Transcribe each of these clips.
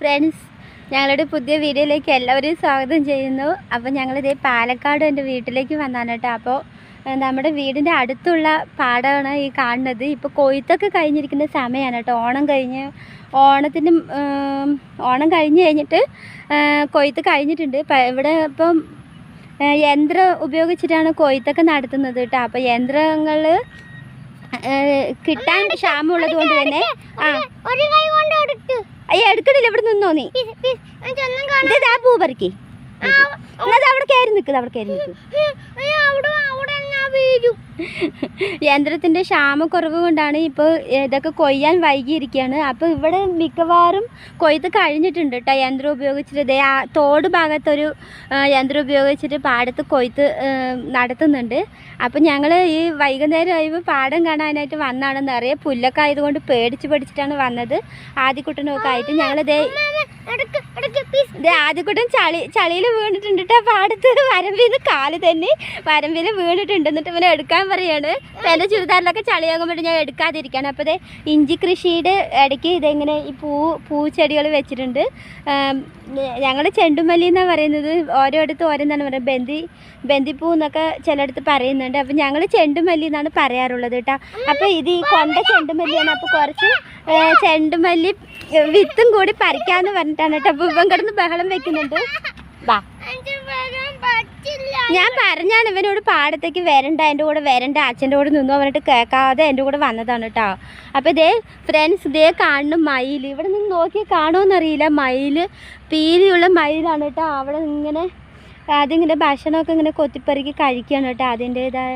Friends ഞങ്ങളുടെ പുതിയ വീഡിയോയിലേക്ക് എല്ലാവരെയും സ്വാഗതം ചെയ്യുന്നു. അപ്പോൾ ഞങ്ങളിതേ പാലക്കാട് എന്റെ വീട്ടിലേക്ക് വന്നാണ് കേട്ടോ. അപ്പോൾ നമ്മുടെ വീടിന്റെ അടുത്തുള്ള പാടമാണ് ഈ കാണുന്നത്. ഇപ്പോൾ കൊയ്ത്തൊക്കെ കഴിഞ്ഞിരിക്കുന്ന സമയമാണ് കേട്ടോ. ഓണം കഴിഞ്ഞ് ഓണത്തിന് ഓണം കഴിഞ്ഞ് കഴിഞ്ഞിട്ട് കൊയ്ത്ത് കഴിഞ്ഞിട്ടുണ്ട്. ഇവിടെ ഇപ്പം യന്ത്രം ഉപയോഗിച്ചിട്ടാണ് കൊയ്ത്തൊക്കെ നടത്തുന്നത് കേട്ടോ. അപ്പോൾ യന്ത്രങ്ങൾ കിട്ടാൻ ക്ഷാമമുള്ളത് കൊണ്ട് തന്നെ ആ ഒരു കൈ കൊണ്ട് അയ്യ എടുക്കണില്ല ഇവിടെ നിന്നോ നീ? ഇത് ആ പൂ പറിക്കേ. അവിടെ കയറി നിൽക്കുന്നത് അവിടെ കയറി നിൽക്കും അയ്യോ, അവിടെ അവിടെ ഞാൻ വീഴും യന്ത്രത്തിന്റെ ക്ഷാമക്കുറവ് കൊണ്ടാണ് ഇപ്പോൾ ഇതൊക്കെ കൊയ്യാൻ വൈകിയിരിക്കുകയാണ് അപ്പോൾ ഇവിടെ മിക്കവാറും കൊയ്ത്ത് കഴിഞ്ഞിട്ടുണ്ട് കേട്ടോ യന്ത്രം ഉപയോഗിച്ചിട്ട്. ദേ ആ തോട് ഭാഗത്തൊരു യന്ത്രം ഉപയോഗിച്ചിട്ട് പാടത്ത് കൊയ്ത്ത് നടത്തുന്നുണ്ട്. അപ്പോൾ ഞങ്ങൾ ഈ വൈകുന്നേരം ആയപ്പോൾ പാടം കാണാനായിട്ട് വന്നാണ് നിറയെ പുല്ലൊക്കെ ആയതുകൊണ്ട് പേടിച്ച് പഠിച്ചിട്ടാണ് വന്നത്. ആദ്യക്കുട്ടനൊക്കെ ആയിട്ട് ഞങ്ങൾ ആദ്യക്കൂട്ടം ചളി ചളിയിൽ വീണിട്ടുണ്ട് കേട്ടോ പാടത്ത് വരമ്പിൽ നിന്ന് കാൽ തന്നെ വരമ്പിൽ വീണിട്ടുണ്ട്. എന്നിട്ട് ഇവനെ എടുക്കാൻ പറയാണ്. എന്റെ ചുരിദാറിലൊക്കെ ചളിയാകുമ്പോൾ ഞാൻ എടുക്കാതിരിക്കുകയാണ് അപ്പോൾ ഇത് ഇഞ്ചി കൃഷിയുടെ ഇടയ്ക്ക് ഇതെങ്ങനെ ഈ പൂ പൂച്ചെടികൾ വെച്ചിട്ടുണ്ട്. ഞങ്ങൾ ചെണ്ടുമല്ലി എന്നാണ് പറയുന്നത്. ഓരോയിടത്ത് ഓരോന്നാണ് പറയുന്നത്. ബന്ദി ബന്ദിപ്പൂ എന്നൊക്കെ ചിലയിടത്ത് പറയുന്നുണ്ട്. അപ്പം ഞങ്ങൾ ചെണ്ടുമല്ലി എന്നാണ് പറയാറുള്ളത് കേട്ടോ അപ്പോൾ ഇത് ഈ കൊണ്ട ചെണ്ടുമല്ലിയാണ്. അപ്പോൾ കുറച്ച് ചെണ്ടുമല്ലി വിത്തും കൂടി പറിക്കാന്ന് പറഞ്ഞിട്ടാണ് കേട്ടോ ഇവൻ കിടന്ന് ബഹളം വെക്കുന്നുണ്ട്. ഞാൻ പറഞ്ഞാണ് ഇവനോട് പാടത്തേക്ക് വരണ്ട എന്റെ കൂടെ വരണ്ട അച്ഛന്റെ കൂടെ നിന്നു പറഞ്ഞിട്ട് കേൾക്കാതെ എന്റെ കൂടെ വന്നതാണ് കേട്ടോ അപ്പോൾ ഇതേ ഫ്രണ്ട്സ് ഇതേ കാണുന്നു മയിൽ. ഇവിടെ നിന്ന് നോക്കി കാണുമെന്നറിയില്ല മയിൽ പീലിയുള്ള മയിലാണ് കേട്ടോ അവിടെ ഇങ്ങനെ അതിങ്ങനെ ഭക്ഷണമൊക്കെ ഇങ്ങനെ കൊത്തിപ്പറിക്കി കഴിക്കുകയാണ് കേട്ടോ അതിന്റേതായ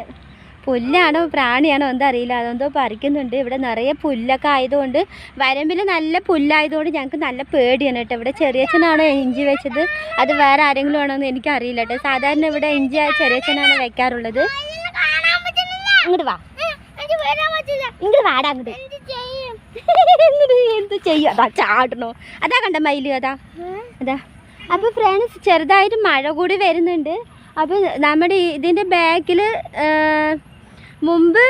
പുല്ലാണോ പ്രാണിയാണോ എന്താ അറിയില്ല അതെന്തോ പറിക്കുന്നുണ്ട്. ഇവിടെ നിറയെ പുല്ലൊക്കെ ആയതുകൊണ്ട് വരമ്പിൽ നല്ല പുല്ലായതുകൊണ്ട് ഞങ്ങൾക്ക് നല്ല പേടിയാണ് കേട്ടോ. ഇവിടെ ചെറിയച്ഛനാണോ ഇഞ്ചി വെച്ചത്? അത് വേറെ ആരെങ്കിലും ആണോ എന്ന് എനിക്കറിയില്ല കേട്ടോ. സാധാരണ ഇവിടെ ഇഞ്ചി ചെറിയച്ഛനാണ് വെക്കാറുള്ളത്. ഇങ്ങോട്ട് വാ. ഇങ്ങോട്ട് അങ്ങോട്ട് എന്ത് ചെയ്യും? അതാ ചാടണോ? അതാ കണ്ട മയിൽ അതാ. അതാ. അപ്പോൾ ഫ്രണ്ട്സ് ചെറുതായിട്ട് മഴ കൂടി വരുന്നുണ്ട്. അപ്പോൾ നമ്മുടെ ഇതിന്റെ ബാക്കിൽ മുമ്പ്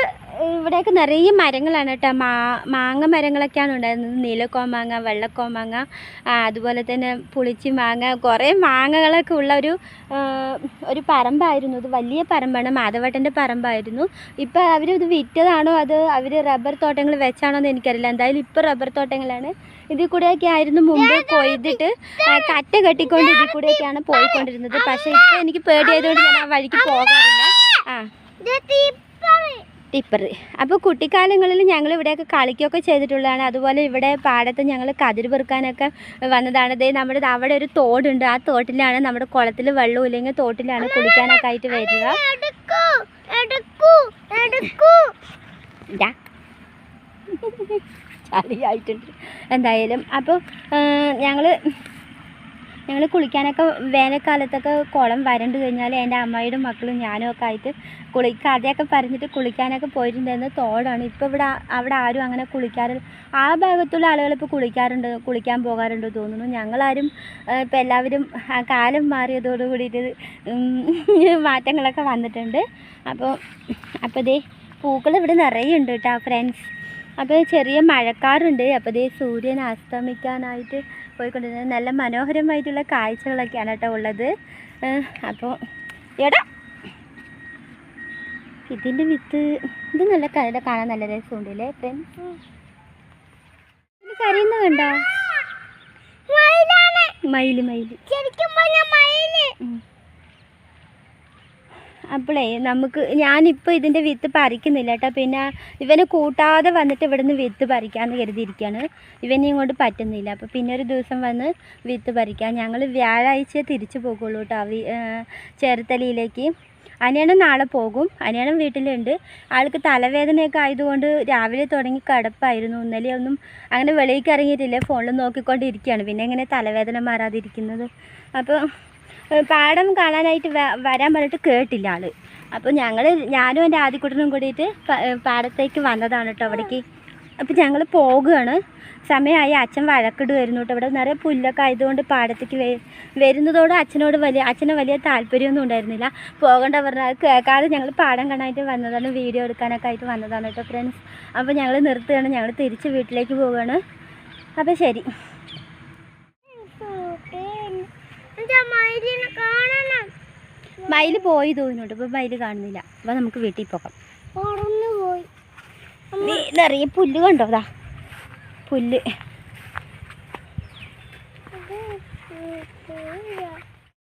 ഇവിടെയൊക്കെ നിറയെ മരങ്ങളാണ് കേട്ടോ. മാ മാങ്ങ മരങ്ങളൊക്കെയാണ് ഉണ്ടായിരുന്നത്. നീലക്കോമാങ്ങ വെള്ളക്കോമാങ്ങ അതുപോലെ തന്നെ പുളിച്ചി മാങ്ങ കുറേ മാങ്ങകളൊക്കെ ഉള്ള ഒരു ഒരു പറമ്പായിരുന്നു. ഇത് വലിയ പറമ്പാണ്. മാധവട്ടന്റെ പറമ്പായിരുന്നു. ഇപ്പോൾ ഇത് വിറ്റതാണോ? അത് അവർ റബ്ബർ തോട്ടങ്ങൾ വെച്ചാണോ എന്ന് എനിക്കറിയില്ല. എന്തായാലും ഇപ്പോൾ റബ്ബർ തോട്ടങ്ങളാണ്. ഇതിൽ കൂടെയൊക്കെ ആയിരുന്നു മുമ്പ് കൊയ്തിട്ട് കറ്റ കെട്ടിക്കൊണ്ട് ഇതിൽ കൂടെയൊക്കെയാണ് പോയിക്കൊണ്ടിരുന്നത്. പക്ഷേ ഇപ്പോൾ എനിക്ക് പേടിയായതുകൊണ്ട് ഞാൻ ആ വഴിക്ക് പോകാറില്ല. ആ. ടിപ്പർ. അപ്പോൾ കുട്ടിക്കാലങ്ങളിൽ ഞങ്ങൾ ഇവിടെയൊക്കെ കളിക്കുകയൊക്കെ ചെയ്തിട്ടുള്ളതാണ്. അതുപോലെ ഇവിടെ പാടത്ത് ഞങ്ങൾ കതിർ പെറുക്കാനൊക്കെ വന്നതാണ്. ഇതേ നമ്മുടെ അവിടെ ഒരു തോടുണ്ട്. ആ തോട്ടിലാണ് നമ്മുടെ കുളത്തിൽ വെള്ളം ഇല്ലെങ്കിൽ തോട്ടിലാണ് കുളിക്കാനൊക്കെ ആയിട്ട് വരിക. ചളിയായിട്ടുണ്ട്. എന്തായാലും. അപ്പോൾ ഞങ്ങൾ ഞങ്ങൾ കുളിക്കാനൊക്കെ വേനൽക്കാലത്തൊക്കെ കുളം വരണ്ട് കഴിഞ്ഞാൽ എന്റെ അമ്മയുടെ മക്കളും ഞാനും ഒക്കെ ആയിട്ട് കുളി കഥയൊക്കെ പറഞ്ഞിട്ട് കുളിക്കാനൊക്കെ പോയിട്ടുണ്ടായിരുന്ന. തോടാണ്. ഇപ്പോൾ ഇവിടെ അവിടെ ആരും അങ്ങനെ കുളിക്കാറില്ല ആ ഭാഗത്തുള്ള ആളുകൾ ഇപ്പോൾ കുളിക്കാറുണ്ട് കുളിക്കാൻ പോകാറുണ്ട് തോന്നുന്നു. ഞങ്ങളാരും ഇപ്പോൾ എല്ലാവരും ആ കാലം മാറിയതോട് കൂടിയിട്ട് മാറ്റങ്ങളൊക്കെ വന്നിട്ടുണ്ട്. അപ്പോൾ അപ്പോൾ ഇതേ പൂക്കൾ ഇവിടെ നിറയെ ഉണ്ട് കേട്ടോ ഫ്രണ്ട്സ് അപ്പോൾ ചെറിയ മഴക്കാറുണ്ട്. അപ്പോൾ ഇതേ സൂര്യൻ അസ്തമിക്കാനായിട്ട് പോയിക്കൊണ്ടിരുന്നത്. നല്ല മനോഹരമായിട്ടുള്ള കാഴ്ചകളൊക്കെയാണ് കേട്ടോ ഉള്ളത്. അപ്പോൾ എടാ! ഇതിന്റെ വിത്ത് ഇത് നല്ല കഥ കാണാൻ നല്ല രസമുണ്ട് അല്ലേ ഫ്രണ്ട്സ് ഇത് കരയുന്ന കണ്ടോ? മയിൽ മയിൽ. ശരിക്കും മയിൽ. അപ്പോളേ നമുക്ക് ഞാനിപ്പോൾ ഇതിന്റെ വിത്ത് പറിക്കുന്നില്ല കേട്ടോ. പിന്നെ ഇവനെ കൂട്ടാതെ വന്നിട്ട് ഇവിടുന്ന് വിത്ത് പറിക്കാമെന്ന് കരുതിയിരിക്കുകയാണ് ഇവനെ ഇങ്ങോട്ട് പറ്റുന്നില്ല. അപ്പോൾ പിന്നെ ഒരു ദിവസം വന്ന് വിത്ത് പറിക്കാം. ഞങ്ങൾ വ്യാഴാഴ്ച തിരിച്ചു പോകുള്ളൂ കേട്ടോ ചേർത്തലയിലേക്ക്. അനിയണം നാളെ പോകും. അനിയണം വീട്ടിലുണ്ട്. ആൾക്ക് തലവേദനയൊക്കെ ആയതുകൊണ്ട് രാവിലെ തുടങ്ങി കിടപ്പായിരുന്നു. ഇന്നലെ ഒന്നും അങ്ങനെ വെളിയിലേക്ക് ഇറങ്ങിയിട്ടില്ല. ഫോണിൽ നോക്കിക്കൊണ്ടിരിക്കുകയാണ്. പിന്നെ എങ്ങനെ തലവേദന മാറാതിരിക്കുന്നത്? അപ്പോൾ പാടം കാണാനായിട്ട് വരാൻ പറഞ്ഞിട്ട് കേട്ടില്ല ആൾ. അപ്പോൾ ഞങ്ങൾ ഞാനും എന്റെ ആദ്യക്കുട്ടനും കൂടിയിട്ട് പാടത്തേക്ക് വന്നതാണ് കേട്ടോ അവിടേക്ക്. അപ്പോൾ ഞങ്ങൾ പോകുകയാണ് സമയമായി അച്ഛൻ വഴക്കിടുമായിരുന്നു കേട്ടോ ഇവിടെ നിറയെ പുല്ലൊക്കെ ആയതുകൊണ്ട് പാടത്തേക്ക് വരുന്നതോട് അച്ഛനോട് വലിയ അച്ഛന് വലിയ താല്പര്യമൊന്നും ഉണ്ടായിരുന്നില്ല. പോകേണ്ട പറഞ്ഞാൽ കേൾക്കാതെ ഞങ്ങൾ പാടം കാണാനായിട്ട് വന്നതാണ്. വീഡിയോ എടുക്കാനൊക്കെ ആയിട്ട് വന്നതാണ് കേട്ടോ ഫ്രണ്ട്സ് അപ്പോൾ ഞങ്ങൾ നിർത്തുകയാണ്. ഞങ്ങൾ തിരിച്ച് വീട്ടിലേക്ക് പോവുകയാണ് അപ്പോൾ ശരി. മയിൽ പോയി തോന്നുന്നുണ്ട്. ഇപ്പൊ മയിൽ കാണുന്നില്ല. അപ്പൊ നമുക്ക് വീട്ടിൽ പോകാം. നീ നിറയെ പുല്ല് കണ്ടോ? അതാ പുല്ല്.